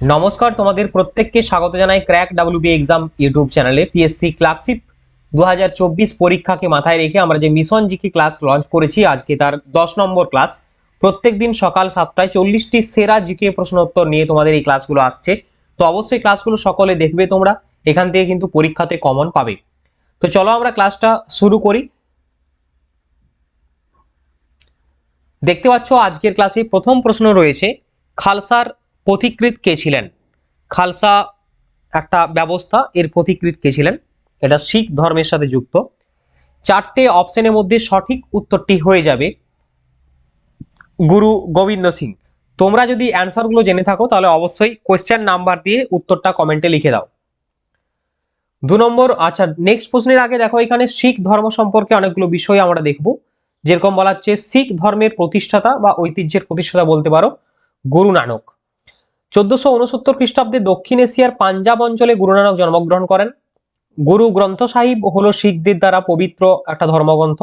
নমস্কার, তোমাদের প্রত্যেককে স্বাগত জানাই ক্র্যাক ডাব্লিউবি এক্সাম ইউটিউব চ্যানেলে। পিএসসি ক্লাসিপ দু পরীক্ষাকে মাথায় রেখে আমরা যে মিশন জিকে ক্লাস লঞ্চ করেছি, আজকে তার দশ নম্বর ক্লাস প্রত্যেক দিন সকাল সাতটায় চল্লিশটি সেরা জিকে প্রশ্ন উত্তর নিয়ে তোমাদের এই ক্লাসগুলো আসছে। তো অবশ্যই ক্লাসগুলো সকলে দেখবে তোমরা, এখান থেকে কিন্তু পরীক্ষাতে কমন পাবে। তো চলো আমরা ক্লাসটা শুরু করি। দেখতে পাচ্ছ, আজকের ক্লাসে প্রথম প্রশ্ন রয়েছে, খালসার পথিকৃৎ কে ছিলেন? খালসা একটা ব্যবস্থা, এর পথিকৃৎ কে ছিলেন? এটা শিখ ধর্মের সাথে যুক্ত। চারটে অপশনের মধ্যে সঠিক উত্তরটি হয়ে যাবে। গুরু গোবিন্দ সিং, তোমরা যদি অ্যান্সারগুলো জেনে থাকো, তাহলে অবশ্যই কোয়েশ্চেন নাম্বার দিয়ে উত্তরটা কমেন্টে লিখে দাও। দু নম্বর আচ্ছা নেক্সট প্রশ্নের আগে দেখো, এখানে শিখ ধর্ম সম্পর্কে অনেকগুলো বিষয় আমরা দেখব। যেরকম বলা হচ্ছে, শিখ ধর্মের প্রতিষ্ঠাতা বা ঐতিহ্যের প্রতিষ্ঠাতা বলতে পারো, গুরু নানক। চোদ্দশো উনসত্তর খ্রিস্টাব্দে দক্ষিণ এশিয়ার পাঞ্জাব অঞ্চলে গুরু নানক জন্মগ্রহণ করেন। গুরু গ্রন্থ সাহিব হলো শিখদের দ্বারা পবিত্র একটা ধর্মগ্রন্থ।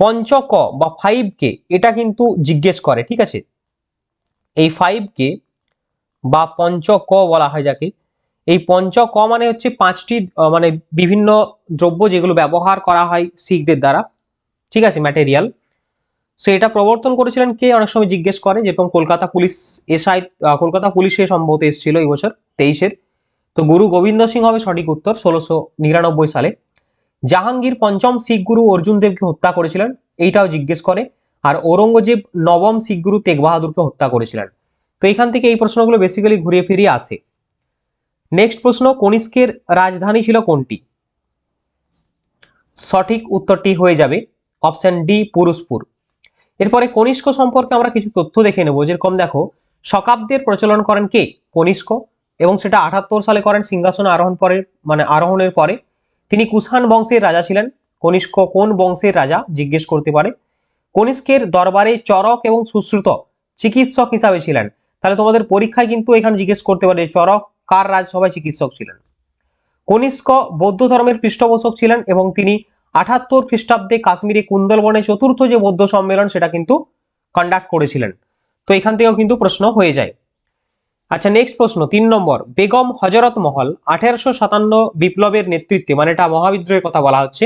পঞ্চক বা ফাইভ কে এটা কিন্তু জিজ্ঞেস করে, ঠিক আছে? এই ফাইভ কে বা পঞ্চক বলা হয় যাকে। এই পঞ্চক মানে হচ্ছে পাঁচটি মানে বিভিন্ন দ্রব্য যেগুলো ব্যবহার করা হয় শিখদের দ্বারা। ঠিক আছে ম্যাটেরিয়াল সো এটা প্রবর্তন করেছিলেন কে? অনেক সময় জিজ্ঞেস করে যেরকম কলকাতা পুলিশ এসআই কলকাতা পুলিশে সম্ভবত এসেছিল এই বছর তেইশের তো গুরু গোবিন্দ সিং হবে সঠিক উত্তর, ষোলোশো নিরানব্বই সালে। জাহাঙ্গীর পঞ্চম শিখ গুরু অর্জুন দেবকে হত্যা করেছিলেন, এইটাও জিজ্ঞেস করে। আর ঔরঙ্গজেব নবম শিখ গুরু তেগ বাহাদুরকে হত্যা করেছিলেন। তো এখান থেকে এই প্রশ্নগুলো বেসিক্যালি ঘুরিয়ে ফিরিয়ে আসে। নেক্সট প্রশ্ন, কনিষ্কের রাজধানী ছিল কোনটি? সঠিক উত্তরটি হয়ে যাবে অপশন ডি পুরুষপুর। এরপরে কনিষ্ক সম্পর্কে আমরা কিছু তথ্য দেখে নেব। যেরকম দেখো, শকাব্দের প্রচলন করেন কে? কনিষ্ক। এবং সেটা আঠাত্তর সালে করেন সিংহাসনে আরোহণ পরে মানে আরোহণের পরে। তিনি কুষাণ বংশের রাজা ছিলেন। কনিষ্ক কোন বংশের রাজা? জিজ্ঞেস করতে পারে। কনিষ্কের দরবারে চরক এবং সুশ্রুত চিকিৎসক হিসাবে ছিলেন। তাহলে তোমাদের পরীক্ষায় কিন্তু এখানে জিজ্ঞেস করতে পারে চরক কার রাজসভায় চিকিৎসক ছিলেন? কনিষ্ক বৌদ্ধ ধর্মের পৃষ্ঠপোষক ছিলেন এবং তিনি আঠাত্তর খ্রিস্টাব্দে কাশ্মীরে কুন্দলবনে চতুর্থ যে বৌদ্ধ সম্মেলন, সেটা কিন্তু কন্ডাক্ট করেছিলেন। তো এখান থেকেও কিন্তু প্রশ্ন হয়ে যায়। আচ্ছা নেক্সট প্রশ্ন, তিন নম্বর, বেগম হজরত মহল আঠেরোশো সাতান্ন বিপ্লবের নেতৃত্বে মানে এটা মহাবিদ্রোহের কথা বলা হচ্ছে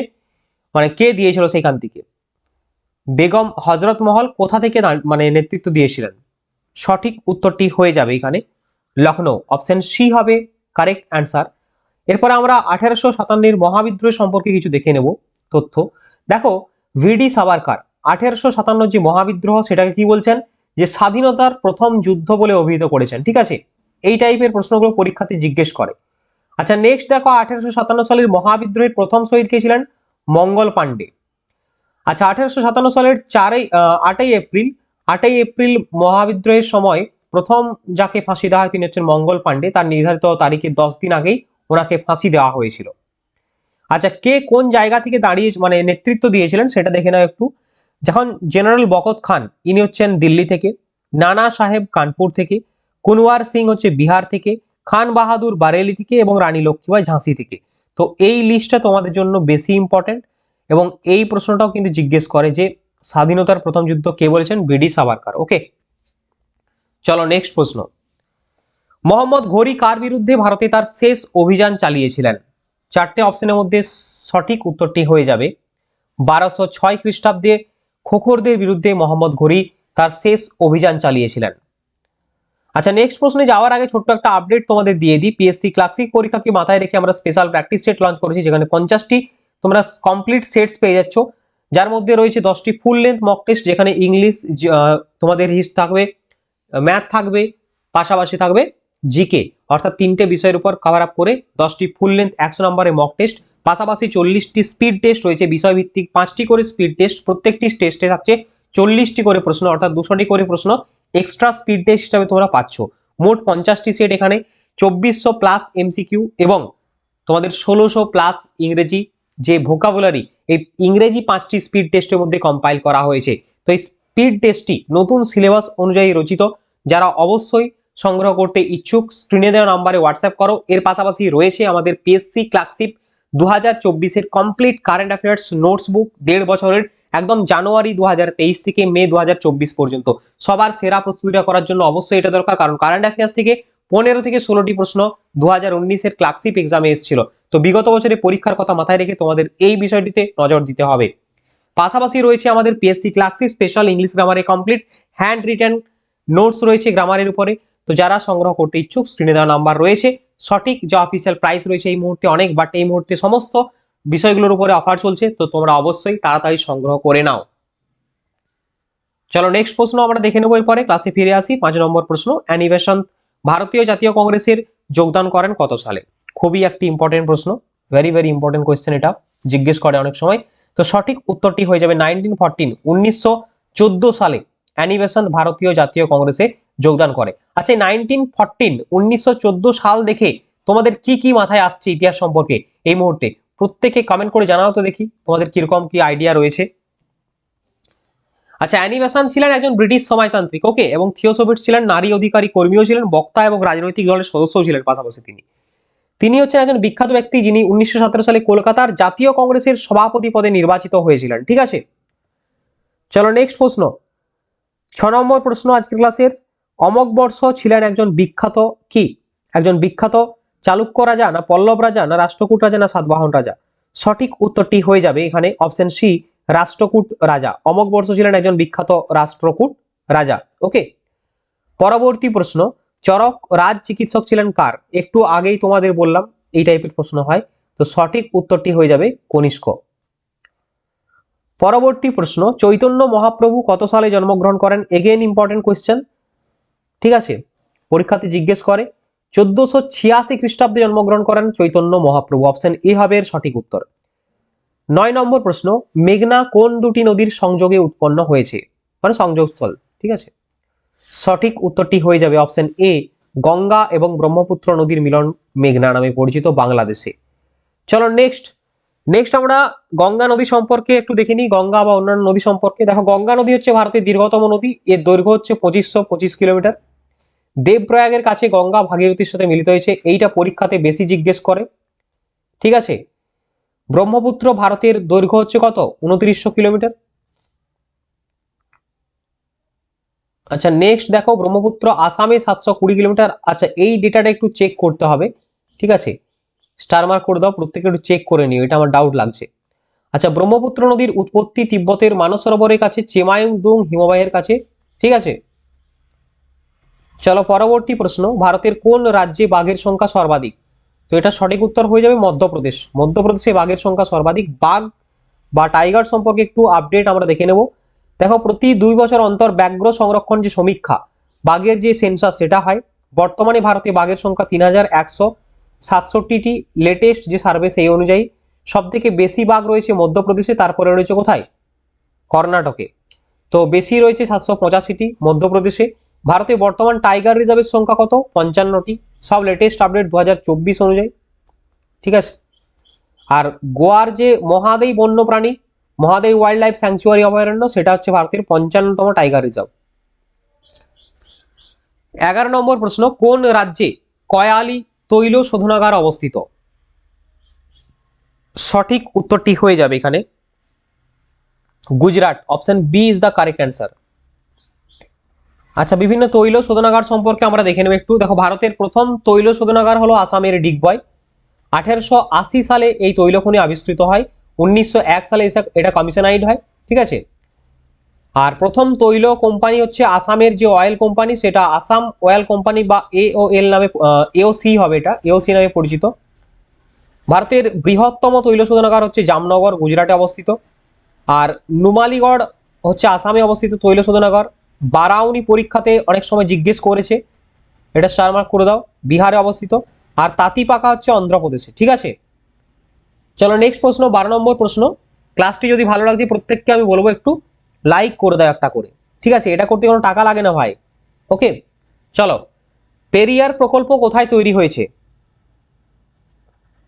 মানে কে দিয়েছিল সেখান থেকে? বেগম হজরত মহল কোথা থেকে মানে নেতৃত্ব দিয়েছিলেন? সঠিক উত্তরটি হয়ে যাবে এখানে। লখনৌ অপশন সি হবে কারেক্ট অ্যান্সার এরপরে আমরা আঠেরোশো সাতান্নের মহাবিদ্রোহ সম্পর্কে কিছু দেখে নেব। তথ্য। দেখো ভিডি সাবারকার আঠেরোশো সাতান্ন যে মহাবিদ্রোহ, সেটাকে কি বলছেন? যে স্বাধীনতার প্রথম যুদ্ধ বলে অভিহিত করেছেন, ঠিক আছে? এই টাইপের প্রশ্নগুলো পরীক্ষাতে জিজ্ঞেস করে। আচ্ছা নেক্সট দেখো, আঠেরোশো সাতান্ন সালের মহাবিদ্রোহের প্রথম শহীদ কে ছিলেন? মঙ্গল পাণ্ডে। আচ্ছা আঠেরোশো সাতান্ন সালের চারই আটই এপ্রিল আটই এপ্রিল মহাবিদ্রোহের সময় প্রথম যাকে ফাঁসি দেওয়া হয় তিনি হচ্ছেন মঙ্গল পাণ্ডে। তার নির্ধারিত তারিখে দশ দিন আগেই ওনাকে ফাঁসি দেওয়া হয়েছিল। আচ্ছা কে কোন জায়গা থেকে দাঁড়িয়ে মানে নেতৃত্ব দিয়েছিলেন সেটা দেখে নাও একটু। যখন জেনারেল বকত খান, ইনি হচ্ছেন দিল্লি থেকে, নানা সাহেব কানপুর থেকে, কুনওয়ার সিং হচ্ছে বিহার থেকে, খান বাহাদুর বারেলি থেকে এবং রানী লক্ষ্মীবাই ঝাঁসি থেকে। তো এই লিস্টটা তোমাদের জন্য বেশি ইম্পর্টেন্ট এবং এই প্রশ্নটাও কিন্তু জিজ্ঞেস করে যে স্বাধীনতার প্রথম যুদ্ধ কে বলেছেন? বিডি সাভারকার। ওকে চলো নেক্সট প্রশ্ন। মোহাম্মদ ঘড়ি কার বিরুদ্ধে ভারতে তার শেষ অভিযান চালিয়েছিলেন? চারটে অপশনের মধ্যে সঠিক উত্তরটি হয়ে যাবে। বারোশো ছয় খ্রিস্টাব্দে খোখরদের বিরুদ্ধে মোহাম্মদ ঘড়ি তার শেষ অভিযান চালিয়েছিলেন। আচ্ছা নেক্সট প্রশ্নে যাওয়ার আগে ছোট্ট একটা আপডেট তোমাদের দিয়ে দিই। পিএসসি ক্লাসিক পরীক্ষাকে মাথায় রেখে আমরা স্পেশাল প্র্যাকটিস সেট লঞ্চ করেছি, যেখানে পঞ্চাশটি তোমরা কমপ্লিট সেটস পেয়ে যাচ্ছ। যার মধ্যে রয়েছে দশটি ফুল লেন্থ মক টেস্ট যেখানে ইংলিশ তোমাদের হিস্ট থাকবে ম্যাথ থাকবে, পাশাপাশি থাকবে জিকে অর্থাৎ তিনটে বিষয়ের উপর কভার আপ করে দশটি ফুল লেন্থ একশো নম্বরের মক টেস্ট পাশাপাশি চল্লিশটি স্পিড টেস্ট রয়েছে, বিষয়ভিত্তিক পাঁচটি করে স্পিড টেস্ট প্রত্যেকটি টেস্টে থাকছে চল্লিশটি করে প্রশ্ন, অর্থাৎ দুশোটি করে প্রশ্ন এক্সট্রা স্পিড টেস্ট হিসাবে তোমরা পাচ্ছ। মোট পঞ্চাশটি সেট এখানে, চব্বিশশো প্লাস এমসিকিউ এবং তোমাদের ষোলোশো প্লাস ইংরেজি যে ভোকাবুলারি এই ইংরেজি পাঁচটি স্পিড টেস্টের মধ্যে কম্পাইল করা হয়েছে। তো এই স্পিড টেস্টটি নতুন সিলেবাস অনুযায়ী রচিত, যারা অবশ্যই সংগ্রহ করতে ইচ্ছুক। স্ক্রিনে দেওয়া নাম্বারে হোয়াটসঅ্যাপ করো। এর পাশাপাশি রয়েছে আমাদের পিএসসি ক্লাসিপ দু হাজার চব্বিশের complete current affairs notes book দেড় বছরের একদম জানুয়ারি দু হাজার তেইশ থেকে মে দু হাজার চব্বিশ পর্যন্ত। সবার সেরা প্রস্তুতিটা করার জন্য অবশ্যই এটা দরকার, কারণ কারেন্ট অ্যাফেয়ার্স থেকে পনেরো থেকে ষোলোটি প্রশ্ন দু হাজার উনিশের ক্লার্কশিপ এক্সামে এসেছিল। তো বিগত বছরে পরীক্ষার কথা মাথায় রেখে তোমাদের এই বিষয়টিতে নজর দিতে হবে। পাশাপাশি রয়েছে আমাদের পিএসসি ক্লার্কশিপ স্পেশাল ইংলিশ গ্রামারে কমপ্লিট হ্যান্ড রিটার্ন নোটস রয়েছে গ্রামারের উপরে। তো যারা সংগ্রহ করতে ইচ্ছুক স্ক্রিনে দেওয়া নাম্বার রয়েছে। সঠিক যে অফিসিয়াল প্রাইস রয়েছে এই মুহূর্তে অনেক বাট এই মুহূর্তে সমস্ত বিষয়গুলোর উপরে অফার চলছে, তো তোমরা অবশ্যই তাড়াতাড়ি সংগ্রহ করে নাও। চলো নেক্সট প্রশ্ন আমরা দেখে নেব এরপরে ক্লাসে ফিরে আসি। পাঁচ নম্বর প্রশ্ন অ্যানিভেশন ভারতীয় জাতীয় কংগ্রেসের যোগদান করেন কত সালে? খুবই একটি ইম্পর্টেন্ট প্রশ্ন ভেরি ভেরি ইম্পর্টেন্ট কোয়েশ্চেন এটা, জিজ্ঞেস করে অনেক সময়। তো সঠিক উত্তরটি হয়ে যাবে নাইনটিন ফোরটিন উনিশশো সালে অ্যানিভেশন ভারতীয় জাতীয় কংগ্রেসে যোগদান করে। আচ্ছা নাইনটিন ফোরটিন উনিশশো সাল দেখে তোমাদের কি কি মাথায় আসছে ইতিহাস সম্পর্কে এই মুহূর্তে? প্রত্যেকে কমেন্ট করে জানাও তো দেখি, তোমাদের কীরকম কি আইডিয়া রয়েছে? আচ্ছা অ্যানিমেশন ছিলেন একজন ব্রিটিশ সমাজতান্ত্রিক ওকে এবং থিওসোফিট ছিলেন, নারী অধিকারী কর্মীও ছিলেন, বক্তা এবং রাজনৈতিক দলের সদস্যও ছিলেন পাশাপাশি তিনি। তিনি হচ্ছেন একজন বিখ্যাত ব্যক্তি যিনি উনিশশো সতেরো সালে কলকাতার জাতীয় কংগ্রেসের সভাপতি পদে নির্বাচিত হয়েছিলেন, ঠিক আছে? চলো নেক্সট প্রশ্ন। ছ নম্বর প্রশ্ন আজকের ক্লাসের। অমক বর্ষ ছিলেন একজন বিখ্যাত কি? একজন বিখ্যাত চালুক্য রাজা না পল্লব রাজা না রাষ্ট্রকূট রাজা না সাতবাহন রাজা? সঠিক উত্তরটি হয়ে যাবে এখানে অপশন সি রাষ্ট্রকূট রাজা। অমক বর্ষ ছিলেন একজন বিখ্যাত রাষ্ট্রকূট রাজা। ওকে পরবর্তী প্রশ্ন, চরক রাজ চিকিৎসক ছিলেন কার? একটু আগেই তোমাদের বললাম, এই টাইপের প্রশ্ন হয়। তো সঠিক উত্তরটি হয়ে যাবে কনিষ্ক। পরবর্তী প্রশ্ন, চৈতন্য মহাপ্রভু কত সালে জন্মগ্রহণ করেন? এগেন ইম্পর্টেন্ট কোয়েশ্চেন ঠিক আছে? পরীক্ষাতে জিজ্ঞেস করে, চোদ্দশো ছিয়াশি খ্রিস্টাব্দে জন্মগ্রহণ করেন চৈতন্য মহাপ্রভু? অপশন এ হবে সঠিক উত্তর। নয় নম্বর প্রশ্ন, মেঘনা কোন দুটি নদীর সংযোগে উৎপন্ন হয়েছে? মানে সংযোগস্থল, ঠিক আছে? সঠিক উত্তরটি হয়ে যাবে অপশন এ গঙ্গা এবং ব্রহ্মপুত্র নদীর মিলন মেঘনা নামে পরিচিত বাংলাদেশে। চলো নেক্সট নেক্সট আমরা গঙ্গা নদী সম্পর্কে একটু দেখে নিই। গঙ্গা বা অন্যান্য নদী সম্পর্কে। দেখো, গঙ্গা নদী হচ্ছে ভারতের দীর্ঘতম নদী। এর দৈর্ঘ্য হচ্ছে পঁচিশশো পঁচিশ কিলোমিটার। দেবপ্রয়াগের কাছে গঙ্গা ভাগীরথীর সাথে মিলিত হয়েছে। এইটা পরীক্ষাতে বেশি জিজ্ঞেস করে। ঠিক আছে? ব্রহ্মপুত্র ভারতের দৈর্ঘ্য হচ্ছে কত? উনত্রিশশো কিলোমিটার। আচ্ছা নেক্সট দেখো, ব্রহ্মপুত্র আসামে সাতশো কুড়ি কিলোমিটার। আচ্ছা এই ডেটাটা একটু চেক করতে হবে। ঠিক আছে? স্টার মার্ক করে দাও প্রত্যেকে একটু চেক করে নিও, এটা আমার ডাউট লাগছে। আচ্ছা ব্রহ্মপুত্র নদীর উৎপত্তি তিব্বতের মানসরোবরের কাছে চেমায়ুং চেমায়ুংদুং হিমবাহের কাছে। ঠিক আছে? চলো পরবর্তী প্রশ্ন, ভারতের কোন রাজ্যে বাঘের সংখ্যা সর্বাধিক? তো এটা সঠিক উত্তর হয়ে যাবে মধ্যপ্রদেশ। মধ্যপ্রদেশে বাঘের সংখ্যা সর্বাধিক। বাঘ বা টাইগার সম্পর্কে একটু আপডেট আমরা দেখে নেব। দেখো, প্রতি দুই বছর অন্তর ব্যাঘ্র সংরক্ষণ যে সমীক্ষা, বাঘের যে সেন্সাস সেটা হয়। বর্তমানে ভারতে বাঘের সংখ্যা তিন হাজার একশো সাতষট্টিটি। লেটেস্ট যে সার্ভে সেই অনুযায়ী সব থেকে বেশি বাঘ রয়েছে মধ্যপ্রদেশে, তারপরে রয়েছে কোথায়? কর্ণাটকে। তো বেশি রয়েছে সাতশো পঁচাশিটি মধ্যপ্রদেশে। ভারতে বর্তমান টাইগার রিজার্ভের সংখ্যা কত? পঞ্চান্নটি। সব লেটেস্ট আপডেট দু হাজার চব্বিশ অনুযায়ী। ঠিক আছে? আর গোয়ার যে মহাদেই বন্যপ্রাণী, মহাদেই ওয়াইল্ড লাইফ স্যাংচুয়ারি অভয়ারণ্য সেটা হচ্ছে ভারতের পঞ্চান্নতম টাইগার রিজার্ভ এগারো নম্বর প্রশ্ন, কোন রাজ্যে কয়ালি তৈল শোধনাগার অবস্থিত? সঠিক উত্তরটি হয়ে যাবে এখানে। Gujarat option B is the correct answer আচ্ছা বিভিন্ন তৈল শোধনাগার সম্পর্কে আমরা দেখে নেব একটু। দেখো, ভারতের প্রথম তৈল শোধনাগার হলো আসামের ডিগবয় আঠেরোশো আশি সালে এই তৈল খনি আবিষ্কৃত হয়। উনিশশো এক সালে এটা কমিশনাইড হয়, ঠিক আছে? আর প্রথম তৈল কোম্পানি হচ্ছে আসামের যে অয়েল কোম্পানি সেটা আসাম অয়েল কোম্পানি বা এওএল নামে এওসি হবে এটা এওসি নামে পরিচিত। ভারতের বৃহত্তম তৈল শোধনাগার হচ্ছে জামনগর, গুজরাটে অবস্থিত। আর নুমালিগড় হচ্ছে আসামে অবস্থিত তৈল শোধনাগার। বারাউনি পরীক্ষাতে অনেক সময় জিজ্ঞেস করেছে। এটা স্টার মার্ক করে দাও, বিহারে অবস্থিত। আর তাঁতিপাকা হচ্ছে অন্ধ্রপ্রদেশে, ঠিক আছে? চলো নেক্সট প্রশ্ন, বারো নম্বর প্রশ্ন। ক্লাসটি যদি ভালো লাগছে, প্রত্যেককে আমি বলব একটু লাইক করে দাও একটা করে, ঠিক আছে? এটা করতে কোনো টাকা লাগে না ভাই ওকে চলো, পেরিয়ার প্রকল্প কোথায় তৈরি হয়েছে?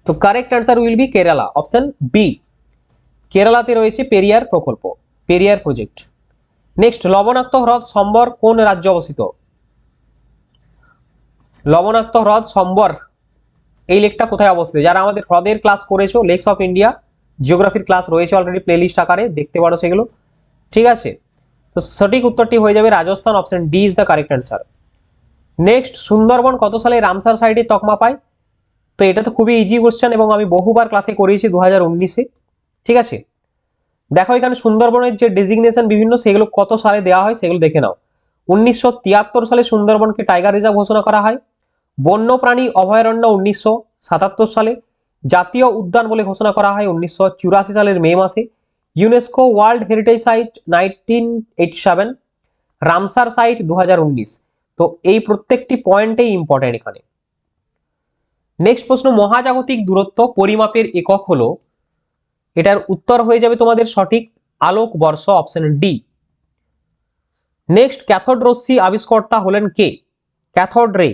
তো correct answer will be Kerala option B কেরালাতে রয়েছে পেরিয়ার প্রকল্প, পেরিয়ার প্রজেক্ট নেক্সট লবণাক্ত হ্রদ সম্বর কোন রাজ্যে অবস্থিত? লবণাক্ত হ্রদ সম্বর এই লেকটা কোথায় অবস্থিত? যারা আমাদের হ্রদের ক্লাস করেছ লেকস অফ ইন্ডিয়া জিওগ্রাফির ক্লাস রয়েছে অলরেডি প্লেলিস্ট আকারে, দেখতে পারো সেগুলো। ঠিক আছে? তো সঠিক উত্তরটি হয়ে যাবে Rajasthan option D is the correct answer next Sundarban কত সালে রামসার সাইটে তকমা পায়? তো এটা তো খুবই ইজি কোশ্চেন এবং আমি বহুবার ক্লাসে করিয়েছি দু হাজার ঠিক আছে? দেখো এখানে সুন্দরবনের যে ডেজিগনেশন বিভিন্ন, সেগুলো কত সালে দেওয়া হয় সেগুলো দেখে নাও। উনিশশো তিয়াত্তর সালে সুন্দরবনকে টাইগার রিজার্ভ ঘোষণা করা হয়। বন্যপ্রাণী অভয়ারণ্য উনিশশো সাতাত্তর সালে। জাতীয় উদ্যান বলে ঘোষণা করা হয় উনিশশো চুরাশি সালের মে মাসে। UNESCO world heritage site nineteen Ramsar site দু হাজার উনিশ। তো এই প্রত্যেকটি পয়েন্টেই ইম্পর্টেন্ট এখানে। নেক্সট প্রশ্ন, মহাজাগতিক দূরত্ব পরিমাপের একক হলো এটার উত্তর হয়ে যাবে তোমাদের সঠিক আলোক বর্ষ অপশন ডি নেক্সট ক্যাথোড রশ্মি আবিষ্কর্তা হলেন কে? ক্যাথোড রে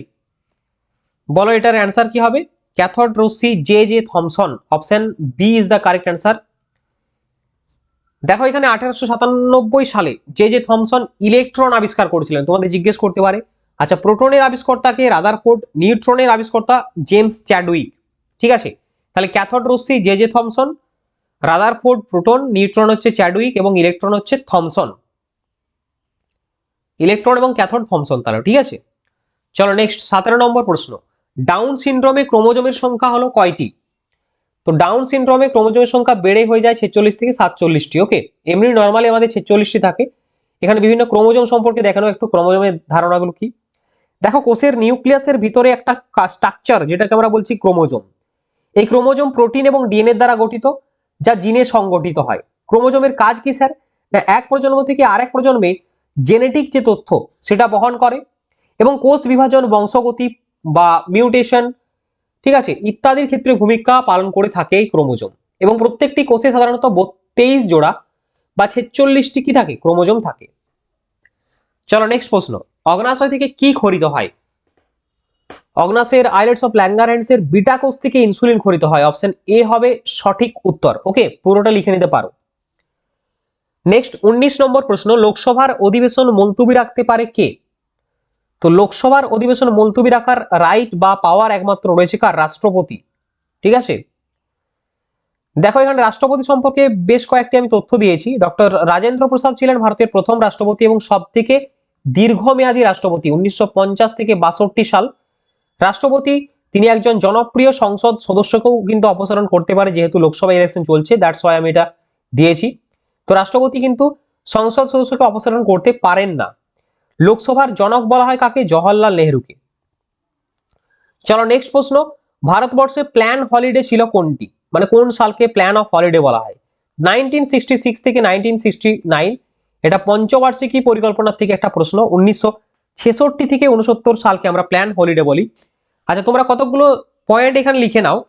বলো, এটার অ্যান্সার কি হবে? Cathode Rashmi J J Thomson option B is the correct answer দেখো, এখানে আঠারোশো সাতানব্বই সালে জে জে থমসন ইলেকট্রন আবিষ্কার করেছিলেন। তোমাদের জিজ্ঞেস করতে পারে। আচ্ছা প্রোটনের আবিষ্কর্তাকে রাদারফোর্ড নিউট্রনের আবিষ্কর্তা জেমস চ্যাডউইক ঠিক আছে? তাহলে ক্যাথড রশ্মি J J Thomson Rutherford, proton, neutron হচ্ছে চ্যাডউইক এবং ইলেকট্রন হচ্ছে থমসন। ইলেকট্রন এবং ক্যাথোড থমসন তাহলে, ঠিক আছে? চলো নেক্সট সতেরো নম্বর প্রশ্ন। ডাউন সিনড্রোমে ক্রোমোজোমের সংখ্যা হলো কয়টি? তো ডাউন সিনড্রোমে ক্রোমোজোমের সংখ্যা বেড়ে হয়ে যায় ছেচল্লিশ থেকে সাতচল্লিশটি, ওকে? এমনি নর্মালি আমাদের ছেচল্লিশটি থাকে। এখানে বিভিন্ন ক্রোমোজোম সম্পর্কে দেখানো একটু ক্রোমোজোমের ধারণাগুলো কি? দেখো, কোষের নিউক্লিয়াসের ভিতরে একটা স্ট্রাকচার যেটাকে আমরা বলছি ক্রোমোজোম। এই ক্রোমোজোম প্রোটিন এবং ডিএনএ দ্বারা গঠিত। যা জিনে সংগঠিত হয়। ক্রোমোজোমের কাজ কি, স্যার? না, এক প্রজন্ম থেকে আরেক প্রজন্মে জেনেটিক যে তথ্য, সেটা বহন করে এবং কোষ বিভাজন, বংশগতি বা মিউটেশন, ঠিক আছে, ইত্যাদির ক্ষেত্রে ভূমিকা পালন করে থাকে এই ক্রোমোজোম। এবং প্রত্যেকটি কোষে সাধারণত তেইশ জোড়া বা ছেচল্লিশটি কি থাকে? ক্রোমোজোম থাকে। চলো নেক্সট প্রশ্ন। অগ্নাশয় থেকে কি খরিত হয়? অগ্নাশয়ের আইলেটস অফ ল্যাঙ্গারহ্যান্ডস এর বিটা কোষ থেকে ইনসুলিন খরিত হয়। অপশন এ হবে সঠিক উত্তর। ওকে পুরোটা লিখে নিতে পারো। নেক্সট উনিশ নম্বর প্রশ্ন, লোকসভার অধিবেশন মুলতুবি রাখতে পারে কে? তো লোকসভার অধিবেশন মুলতুবি রাখার রাইট বা পাওয়ার একমাত্র রয়েছে কার? রাষ্ট্রপতি। ঠিক আছে? দেখো, এখানে রাষ্ট্রপতি সম্পর্কে বেশ কয়েকটি আমি তথ্য দিয়েছি। ডক্টর রাজেন্দ্র প্রসাদ ছিলেন ভারতের প্রথম রাষ্ট্রপতি এবং সব থেকে দীর্ঘমেয়াদী রাষ্ট্রপতি। উনিশশো পঞ্চাশ থেকে বাষট্টি সাল। রাষ্ট্রপতি, তিনি একজন জনপ্রিয় সংসদ সদস্যকেও কিন্তু অপসারণ করতে পারে যেহেতু লোকসভা ইলেকশন চলছে দ্যাটস ওয়াই আমি এটা দিয়েছি। তো রাষ্ট্রপতি কিন্তু সংসদ সদস্যকে অপসারণ করতে পারেন না। লোকসভার জনক বলা হয় কাকে? জওহরলাল নেহরুকে। চলো নেক্সট প্রশ্ন, ভারতবর্ষে প্ল্যান হলিডে ছিল কোনটি? মানে কোন সালকে প্ল্যান অফ হলিডে বলা হয়? নাইনটিন সিক্সটি সিক্স থেকে নাইনটিন সিক্সটি নাইন এটা পঞ্চবার্ষিকী পরিকল্পনার থেকে একটা প্রশ্ন, উনিশশো ছেষট্টি থেকে উনসত্তর সালকে আমরা প্ল্যান হলিডে বলি। আচ্ছা তোমরা কতগুলো পয়েন্ট এখানে লিখে নাও।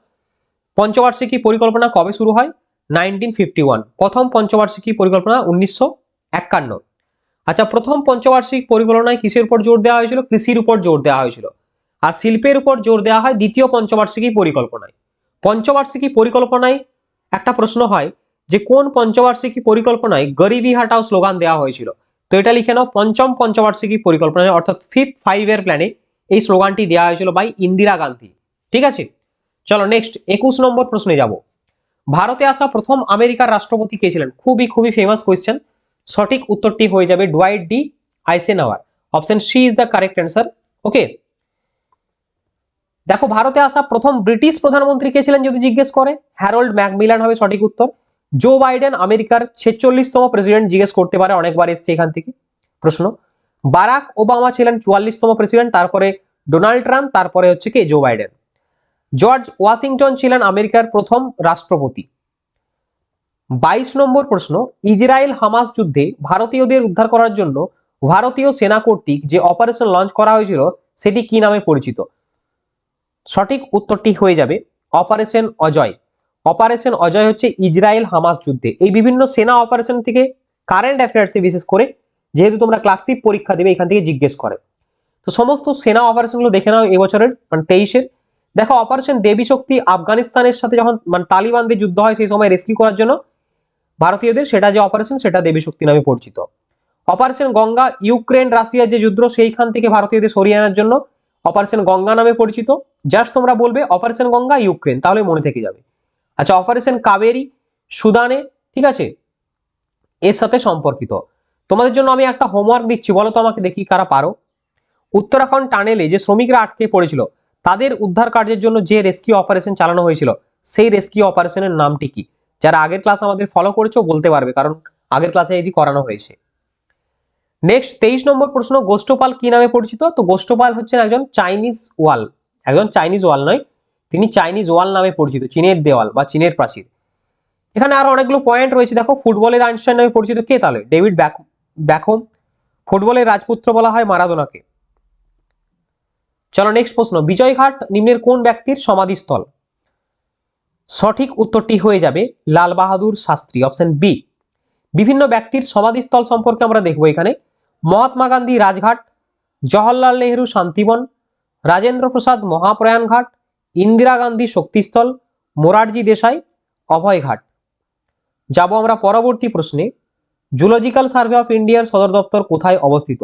পঞ্চবার্ষিকী পরিকল্পনা কবে শুরু হয়? নাইনটিন ফিফটি ওয়ান প্রথম পঞ্চবার্ষিকী পরিকল্পনা উনিশশো একান্ন। আচ্ছা প্রথম পঞ্চবার্ষিক পরিকল্পনায় কিসের উপর জোর দেওয়া হয়েছিল? কৃষির উপর জোর দেওয়া হয়েছিল। আর শিল্পের উপর জোর দেওয়া হয় দ্বিতীয় পঞ্চবার্ষিকী পরিকল্পনায়। পঞ্চবার্ষিকী পরিকল্পনায় একটা প্রশ্ন হয় যে, কোন পঞ্চবার্ষিকী পরিকল্পনায় গরিবি হাটাও স্লোগান দেওয়া হয়েছিল? তো এটা লিখে নাও, পঞ্চম পঞ্চবার্ষিকী পরিকল্পনা অর্থাৎ ফিফথ ফাইভ এর প্ল্যানে এই স্লোগানটি দেওয়া হয়েছিল বাই ইন্দিরা গান্ধী। ঠিক আছে? চলো নেক্সট একুশ নম্বর প্রশ্নে যাব। ভারতে আসা প্রথম আমেরিকার রাষ্ট্রপতি কে ছিলেন? খুবই খুবই ফেমাস কোয়েশ্চেন সঠিক উত্তরটি হয়ে যাবে Dwight D Eisenhower option C is the correct answer okay দেখো, ভারতে আসা প্রথম ব্রিটিশ প্রধানমন্ত্রী কে ছিলেন যদি জিজ্ঞেস করে? হ্যারোল্ড ম্যাকমিলান হবে সঠিক উত্তর। জো বাইডেন আমেরিকার ছেচল্লিশতম প্রেসিডেন্ট জিজ্ঞেস করতে পারে অনেকবার এসছে এখান থেকে। প্রশ্ন, বারাক ওবামা ছিলেন চুয়াল্লিশতম প্রেসিডেন্ট তারপরে ডোনাল্ড ট্রাম্প, তারপরে হচ্ছে কি? জো বাইডেন জর্জ ওয়াশিংটন ছিলেন আমেরিকার প্রথম রাষ্ট্রপতি। বাইশ নম্বর প্রশ্ন, ইসরায়েল হামাস যুদ্ধে ভারতীয়দের উদ্ধার করার জন্য ভারতীয় সেনা কর্তৃক যে অপারেশন লঞ্চ করা হয়েছিল, সেটি কি নামে পরিচিত? সঠিক উত্তরটি হয়ে যাবে অপারেশন অজয়। অপারেশন অজয় হচ্ছে ইসরায়েল হামাস যুদ্ধে। এই বিভিন্ন সেনা অপারেশন থেকে কারেন্ট অ্যাফেয়ার্সে বিশেষ করে যেহেতু তোমরা ক্লাসিক পরীক্ষা দেবে, এখান থেকে জিজ্ঞেস করে। তো সমস্ত সেনা অপারেশনগুলো দেখে নাও এবছরের মানে তেইশের। দেখো অপারেশন দেবী শক্তি আফগানিস্তানের সাথে যখন মানে তালিবানদের যুদ্ধ হয় সেই সময় রেস্কিউ করার জন্য, ভারতীয়দের সেটা যে অপারেশন সেটা দেবী শক্তি নামে পরিচিত। অপারেশন গঙ্গা, ইউক্রেন, রাশিয়ার যে যুদ্ধ, সেইখান থেকে ভারতীয়দের সরিয়ে আনার জন্য অপারেশন গঙ্গা নামে পরিচিত। জাস্ট তোমরা বলবে অপারেশন গঙ্গা, ইউক্রেন, তাহলে মনে থেকে যাবে। আচ্ছা অপারেশন কাবেরি, সুদানে, ঠিক আছে? এর সাথে সম্পর্কিত। তোমাদের জন্য আমি একটা হোমওয়ার্ক দিচ্ছি, বলো তো আমাকে দেখি কারা পারো। উত্তরাখণ্ড টানেলে যে শ্রমিকরা আটকে পড়েছিল, তাদের উদ্ধার কার্যের জন্য যে রেস্কিউ অপারেশন চালানো হয়েছিল, সেই রেস্কিউ অপারেশনের নামটি কি? যারা আগের ক্লাস আমাদের ফলো করেছ বলতে পারবে, কারণ আগের ক্লাসে এটি করানো হয়েছে। নেক্সট তেইশ নম্বর প্রশ্ন, গোষ্ঠপাল কি নামে পরিচিত? তো গোষ্ঠপাল হচ্ছেন একজন চাইনিজ ওয়াল একজন চাইনিজ ওয়াল নয় তিনি চাইনিজ ওয়াল নামে পরিচিত, চীনের দেওয়াল বা চীনের প্রাচীর। এখানে আরও অনেকগুলো পয়েন্ট রয়েছে। দেখো, ফুটবলের আইনস্টাইন নামে পরিচিত কে তাহলে? David Beck, Beckham. ফুটবলের রাজপুত্র বলা হয় মারাদোনাকে। চলো নেক্সট প্রশ্ন। বিজয়ঘাট নিম্নের কোন ব্যক্তির সমাধিস্থল? সঠিক উত্তরটি হয়ে যাবে লাল বাহাদুর শাস্ত্রী অপশন বি বিভিন্ন ব্যক্তির সমাধিস্থল সম্পর্কে আমরা দেখব এখানে। মহাত্মা গান্ধী রাজঘাট, জওহরলাল নেহরু শান্তিবন রাজেন্দ্র প্রসাদ মহাপ্রয়াণ ঘাট ইন্দিরা গান্ধী শক্তিস্থল, মোরারজি দেশাই, অভয়ঘাট। যাব আমরা পরবর্তী প্রশ্নে জুলজিক্যাল সার্ভে অফ ইন্ডিয়ার সদর দপ্তর কোথায় অবস্থিত?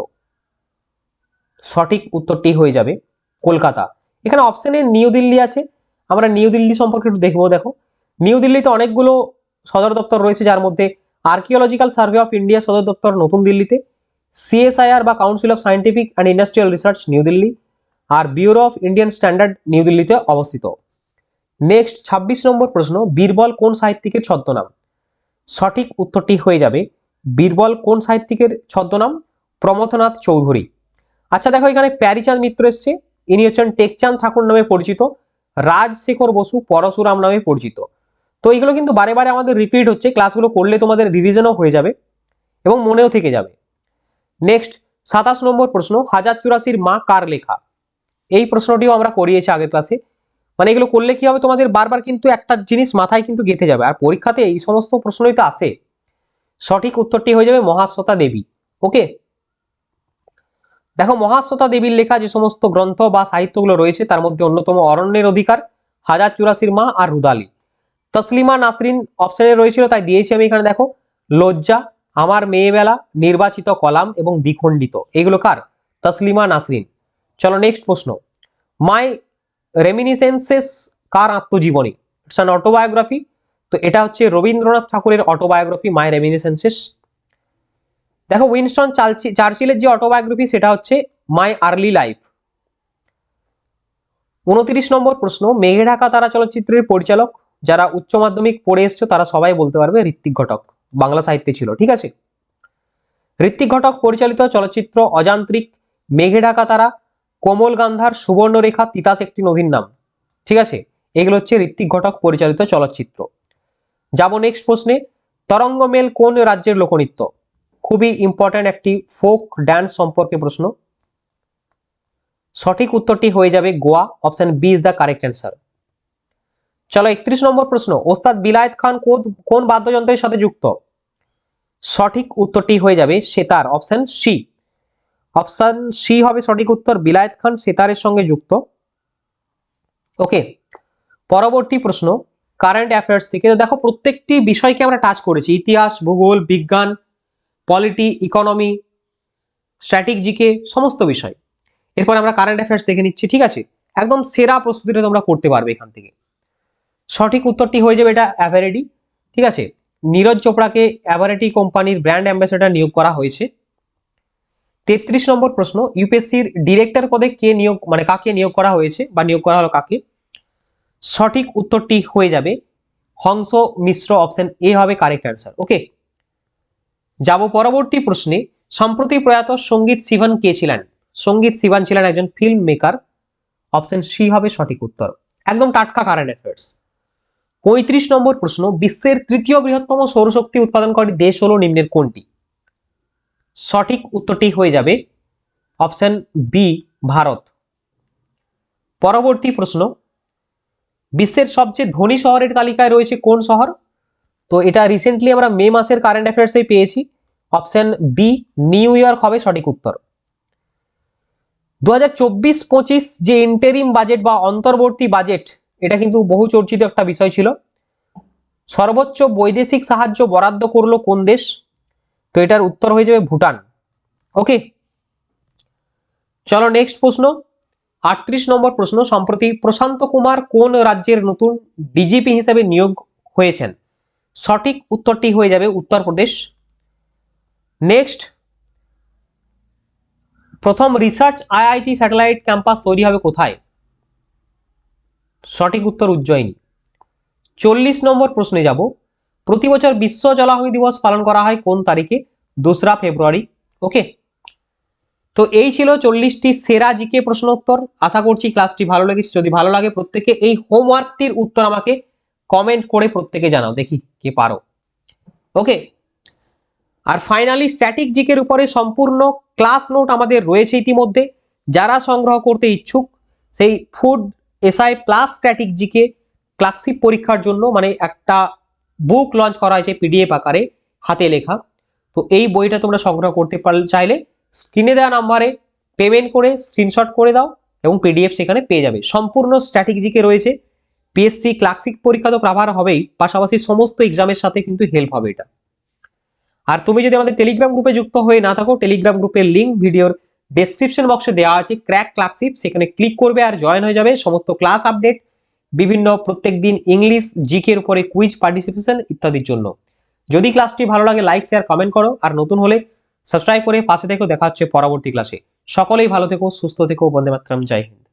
সঠিক উত্তরটি হয়ে যাবে কলকাতা। এখানে অপশনে নিউ দিল্লি আছে। আমরা নিউ দিল্লি সম্পর্কে একটু দেখব, দেখো। নিউ দিল্লিতে অনেকগুলো সদর দপ্তর রয়েছে, যার মধ্যে আর্কিওলজিক্যাল সার্ভে অফ ইন্ডিয়া সদর দপ্তর নতুন দিল্লিতে সিএসআইআর বা council of scientific and industrial research new Delhi. R bureau of Indian standard new দিল্লিতে অবস্থিত। নেক্সট ছাব্বিশ নম্বর প্রশ্ন, বীরবল কোন সাহিত্যিকের ছদ্মনাম? সঠিক উত্তরটি হয়ে যাবে, বীরবল কোন সাহিত্যিকের ছদ্মনাম? প্রমথনাথ চৌধুরী। আচ্ছা দেখো, এখানে প্যারিচাঁদ মিত্র এসছে। ইনি হচ্ছেন টেকচাঁদ ঠাকুর নামে পরিচিত, রাজশেখর বসু পরশুরাম নামে পরিচিত। তো এইগুলো কিন্তু বারে বারে আমাদের রিপিট হচ্ছে ক্লাসগুলো করলে তোমাদের রিভিশনও হয়ে যাবে এবং মনেও থেকে যাবে। নেক্সট সাতাশ নম্বর প্রশ্ন, হাজার চুরাশির মা কার লেখা? এই প্রশ্নটিও আমরা করিয়েছি আগের ক্লাসে মানে এগুলো করলে কি হবে? তোমাদের বারবার কিন্তু একটা জিনিস মাথায় কিন্তু গেঁথে যাবে। আর পরীক্ষাতে এই সমস্ত প্রশ্নই তো আসে। সঠিক উত্তরটি হয়ে যাবে মহাশ্বেতা দেবী। ওকে দেখো, মহাশ্বেতা দেবীর লেখা যে সমস্ত গ্রন্থ বা সাহিত্যগুলো রয়েছে, তার মধ্যে অন্যতম অরণ্যের অধিকার, হাজার চুরাশির মা আর রুদালি। তসলিমা নাসরিন অপশনে রয়েছিল, তাই দিয়েছি আমি এখানে, দেখো। লজ্জা, আমার মেয়েবেলা, নির্বাচিত কলাম এবং দ্বিখণ্ডিত। এগুলো কার? তসলিমা নাসরিন। চলো নেক্সট প্রশ্ন। মাই রেমিনিসেন্সেস কার আত্মজীবনী? ইটস অ্যান অটোবায়োগ্রাফি তো এটা হচ্ছে রবীন্দ্রনাথ ঠাকুরের অটোবায়োগ্রাফি মাই রেমিনিসেন্সেস দেখো উইনস্টন চার্চি- চার্চিলের যে অটোবায়োগ্রাফি সেটা হচ্ছে মাই আর্লি লাইফ উনত্রিশ নম্বর প্রশ্ন মেঘে ঢাকা তারা চলচ্চিত্রের পরিচালক, যারা উচ্চ মাধ্যমিক পড়ে এসছো, তারা সবাই বলতে পারবে ঋত্বিক ঘটক। বাংলা সাহিত্যে ছিল, ঠিক আছে? ঋত্বিক ঘটক পরিচালিত চলচ্চিত্র অযান্ত্রিক মেঘে ঢাকা তারা কোমল গান্ধার সুবর্ণরেখা তিতাস একটি নদীর নাম। ঠিক আছে? এগুলো হচ্ছে ঋত্বিক ঘটক পরিচালিত চলচ্চিত্র। যাব নেক্সট প্রশ্নে তরঙ্গ মেল কোন রাজ্যের লোকনৃত্য? খুবই ইম্পর্ট্যান্ট একটি ফোক ড্যান্স সম্পর্কে প্রশ্ন। সঠিক উত্তরটি হয়ে যাবে Goa option B is the correct answer চলো একত্রিশ নম্বর প্রশ্ন, ওস্তাদ বিলায়েত খান কোন বাদ্যযন্ত্রের সাথে যুক্ত? সঠিক উত্তরটি হয়ে যাবে sitar option C option C হবে সঠিক উত্তর, বিলায়ত খান সেতারের সঙ্গে যুক্ত। ওকে পরবর্তী প্রশ্ন কারেন্ট অ্যাফেয়ার্স থেকে দেখো প্রত্যেকটি বিষয়কে আমরা টাচ করেছি, ইতিহাস, ভূগোল, বিজ্ঞান পলিটি ইকোনমি স্ট্র্যাটেজিকে সমস্ত বিষয়। এরপর আমরা কারেন্ট অ্যাফেয়ার্স দেখে নিচ্ছি, ঠিক আছে? একদম সেরা প্রস্তুতিটা তোমরা করতে পারবে এখান থেকে। সঠিক উত্তরটি হয়ে যাবে এটা অ্যাভারেডি ঠিক আছে? নীরজ চোপড়াকে অ্যাভারেটি কোম্পানির ব্র্যান্ড অ্যাম্বাসেডর নিয়োগ করা হয়েছে। তেত্রিশ নম্বর প্রশ্ন, ইউপিএসসির ডিরেক্টর পদে কে নিয়োগ মানে কাকে নিয়োগ করা হয়েছে বা নিয়োগ করা হলো কাকে? সঠিক উত্তরটি হয়ে যাবে হংস মিশ্র অপশন এ হবে কারেক্ট অ্যান্সার। ওকে? যাব পরবর্তী প্রশ্নে, সম্প্রতি প্রয়াত সংগীত সিভান কে ছিলেন? সংগীত সিভান ছিলেন একজন ফিল্ম মেকার অপশন সি হবে সঠিক উত্তর। একদম টাটকা কারেন্ট অ্যাফেয়ার্স পঁয়ত্রিশ নম্বর প্রশ্ন, বিশ্বের তৃতীয় বৃহত্তম সৌরশক্তি উৎপাদনকারী দেশ হলো নিম্নের কোনটি? সঠিক উত্তরটি হয়ে যাবে অপশন বি, ভারত। পরবর্তী প্রশ্ন, বিশ্বের সবচেয়ে ধনী শহরের তালিকায় রয়েছে কোন শহর? তো এটা রিসেন্টলি আমরা মে মাসের কারেন্ট অ্যাফেয়ার্সেই পেয়েছি। অপশন বি নিউ ইয়র্ক হবে সঠিক উত্তর। দু হাজার চব্বিশ পঁচিশ যে ইন্টারিম বাজেট বা অন্তর্বর্তী বাজেট এটা কিন্তু বহু চর্চিত একটা বিষয় ছিল। সর্বোচ্চ বৈদেশিক সাহায্য বরাদ্দ করল কোন দেশ? তো এটার উত্তর হয়ে যাবে ভুটান। ওকে চলো নেক্সট প্রশ্ন। আটত্রিশ নম্বর প্রশ্ন, সম্প্রতি প্রশান্ত কুমার কোন রাজ্যের নতুন ডিজিপি হিসেবে নিয়োগ হয়েছেন? সঠিক উত্তরটি হয়ে যাবে উত্তরপ্রদেশ। নেক্সট প্রথম রিসার্চ আইআইটি স্যাটেলাইট ক্যাম্পাস তৈরি হবে কোথায়? সঠিক উত্তর উজ্জয়িনী। চল্লিশ নম্বর প্রশ্নে যাব। প্রতি বছর বিশ্ব জলাভূমি দিবস পালন করা হয় কোন তারিখে? দোসরা ফেব্রুয়ারি। ওকে? তো এই ছিল চল্লিশটি সেরা জিকে প্রশ্ন উত্তর আশা করছি ক্লাসটি ভালো লেগেছে। যদি ভালো লাগে প্রত্যেকে এই হোমওয়ার্কটির উত্তর আমাকে কমেন্ট করে প্রত্যেকে জানাও, দেখি কে পারো। ওকে? আর ফাইনালি স্ট্যাটিক জিকের উপরে সম্পূর্ণ ক্লাস নোট আমাদের রয়েছে ইতিমধ্যে। যারা সংগ্রহ করতে ইচ্ছুক, সেই food SI plus static GK clerkship পরীক্ষার জন্য মানে একটা বুক লঞ্চ করা হয়েছে পিডিএফ আকারে, হাতে লেখা। তো এই বইটা তোমরা সংগ্রহ করতে পারলে চাইলে স্ক্রিনে দেওয়া নাম্বারে পেমেন্ট করে স্ক্রিনশট করে দাও এবং পিডিএফ সেখানে পেয়ে যাবে। সম্পূর্ণ স্ট্যাটিক জিকে রয়েছে। পিএসসি ক্লাসিক পরীক্ষা তো কাভার হবেই, পাশাপাশি সমস্ত এক্সামের সাথে কিন্তু হেল্প হবে এটা। আর তুমি যদি আমাদের টেলিগ্রাম গ্রুপে যুক্ত হয়ে না থাকো টেলিগ্রাম গ্রুপের লিঙ্ক ভিডিওর ডেসক্রিপশন বক্সে দেওয়া আছে ক্র্যাক ক্লাসিপ সেখানে ক্লিক করবে আর জয়েন হয়ে যাবে। সমস্ত ক্লাস আপডেট বিভিন্ন প্রত্যেক দিন ইংলিশ জিকের উপরে কুইজ পার্টিসিপেশন ইত্যাদির জন্য। যদি ক্লাসটি ভালো লাগে লাইক শেয়ার কমেন্ট করো। আর নতুন হলে সাবস্ক্রাইব করে পাশে থেকেও দেখা হচ্ছে পরবর্তী ক্লাসে সকলেই ভালো থেকো, সুস্থ থেকো বন্দে মাতরম জয় হিন্দ।